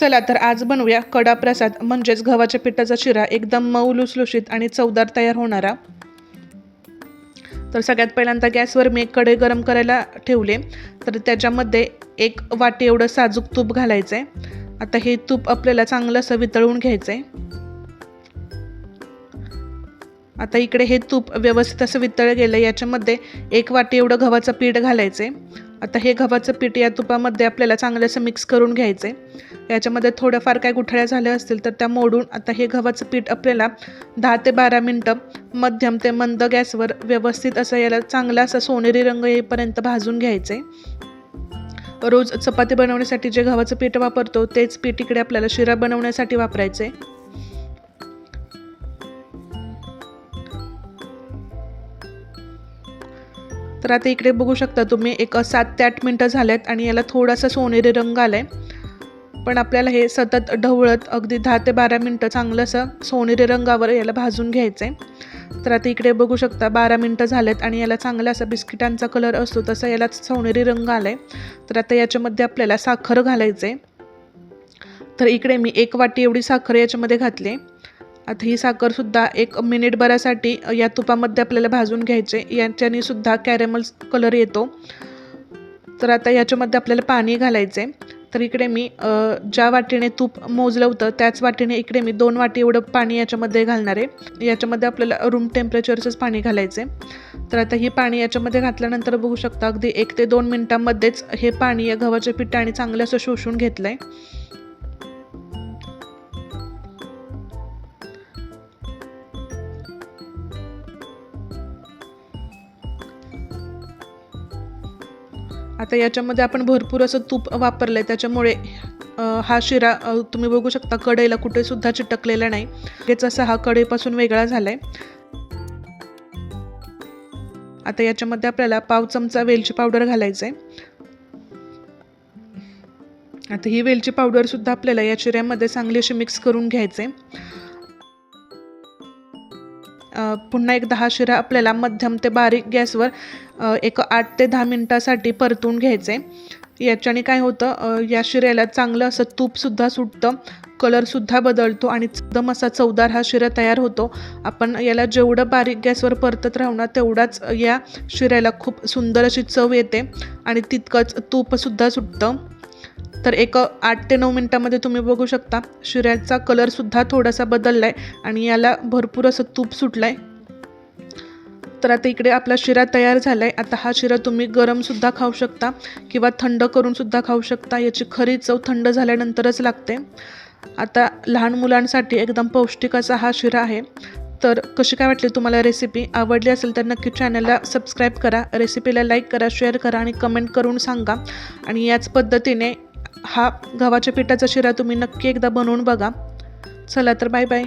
चला तर आज बनवूया कडा प्रसाद म्हणजेच गव्हाच्या पिठाचा शिरा एकदम मऊ लुसलुशीत आणि चवदार तयार होणारा. तर सगळ्यात पहिल्यांदा गॅसवर मी एक गरम करायला ठेवले. तर त्याच्यामध्ये एक वाटी एवढं साजूक तूप घालायचं आहे आता हे तूप आपल्याला चांगलं असं वितळवून घ्यायचं आहे आता इकडे हे तूप व्यवस्थित असं वितळ गेलं याच्यामध्ये एक वाटी एवढं गव्हाचं पीठ घालायचं. आहे आता हे गव्हाचं पीठ या तुपामध्ये आपल्याला चांगलं असं मिक्स करून घ्यायचं. आहे याच्यामध्ये थोडंफार काय गुठळ्या झाल्या असतील तर त्या मोडून आता हे गव्हाचं पीठ आपल्याला दहा ते बारा मिनटं मध्यम ते मंद गॅसवर व्यवस्थित असं याला चांगला असा सोनेरी रंग येईपर्यंत भाजून घ्यायचं. आहे रोज चपाती बनवण्यासाठी जे गव्हाचं पीठ वापरतो तेच पीठ इकडे आपल्याला शिरा बनवण्यासाठी वापरायचं. आहे तर आता इकडे बघू शकता तुम्ही एक सात ते आठ मिनटं झाल्यात आणि याला थोडासा सोनेरी रंग आला आहे पण आपल्याला हे सतत ढवळत अगदी दहा ते बारा मिनटं चांगलं असं सोनेरी रंगावर याला भाजून घ्यायचं आहे तर आता इकडे बघू शकता बारा मिनटं झालेत आणि याला चांगला असा बिस्किटांचा कलर असतो तसा याला सोनेरी रंग आला आहे तर आता याच्यामध्ये आपल्याला साखर घालायचं आहे तर इकडे मी एक वाटी एवढी साखर याच्यामध्ये घातली आता ही साखरसुद्धा एक मिनिटभरासाठी या तुपामध्ये आपल्याला भाजून घ्यायचे. याच्याने सुद्धा कॅरेमल कलर येतो. तर आता याच्यामध्ये आपल्याला पाणी घालायचे. तर इकडे मी ज्या वाटीने तूप मोजलं होतं त्याच वाटीने इकडे मी दोन वाटी एवढं पाणी याच्यामध्ये घालणार आहे. याच्यामध्ये आपल्याला रूम टेम्परेचरचंच पाणी घालायचं. आहे तर आता ही पाणी याच्यामध्ये घातल्यानंतर बघू शकता अगदी एक ते दोन मिनटांमध्येच हे पाणी या गव्हाच्या पिठाने चांगलं असं शोषून घेतलं आहे आता याच्यामध्ये आपण भरपूर असं तूप वापरलं आहे त्याच्यामुळे हा शिरा तुम्ही बघू शकता कढईला कुठेसुद्धा चिटकलेला नाही. याचा असा हा कढईपासून वेगळा झाला आहे आता याच्यामध्ये आपल्याला पाव चमचा वेलची पावडर घालायचं आहे आता ही वेलची पावडरसुद्धा आपल्याला या शिऱ्यामध्ये चांगली अशी मिक्स करून घ्यायचे पुन्हा एक दहा शिरा आपल्याला मध्यम ते बारीक गॅसवर एक आठ ते दहा मिनटासाठी परतून घ्यायचे. याच्याने काय होतं या शिऱ्याला चांगलं असं तूपसुद्धा सुटतं कलरसुद्धा बदलतो आणि एकदम असा चवदार हा शिरा तयार होतो. आपण याला जेवढं बारीक गॅसवर परतत राहू ना तेवढाच या शिऱ्याला खूप सुंदर अशी चव येते आणि तितकंच तूपसुद्धा सुटतं. तर एक आठ ते नऊ मिनटामध्ये तुम्ही बघू शकता शिऱ्याचा कलरसुद्धा थोडासा बदलला आहे आणि याला भरपूर असं तूप सुटलं आहे तर आता इकडे आपला शिरा तयार झाला आहे आता हा शिरा तुम्ही गरमसुद्धा खाऊ शकता किंवा थंड करूनसुद्धा खाऊ शकता. याची खरी चव थंड झाल्यानंतरच लागते. आता लहान मुलांसाठी एकदम पौष्टिक असा हा शिरा आहे. तर कशी काय वाटली तुम्हाला रेसिपी आवडली असेल तर नक्की चॅनलला सबस्क्राईब करा. रेसिपीला लाईक करा शेअर करा आणि कमेंट करून सांगा. आणि याच पद्धतीने हा गव्हाच्या पिठाचा शिरा तुम्ही नक्की एकदा बनवून बघा. चला तर बाय बाय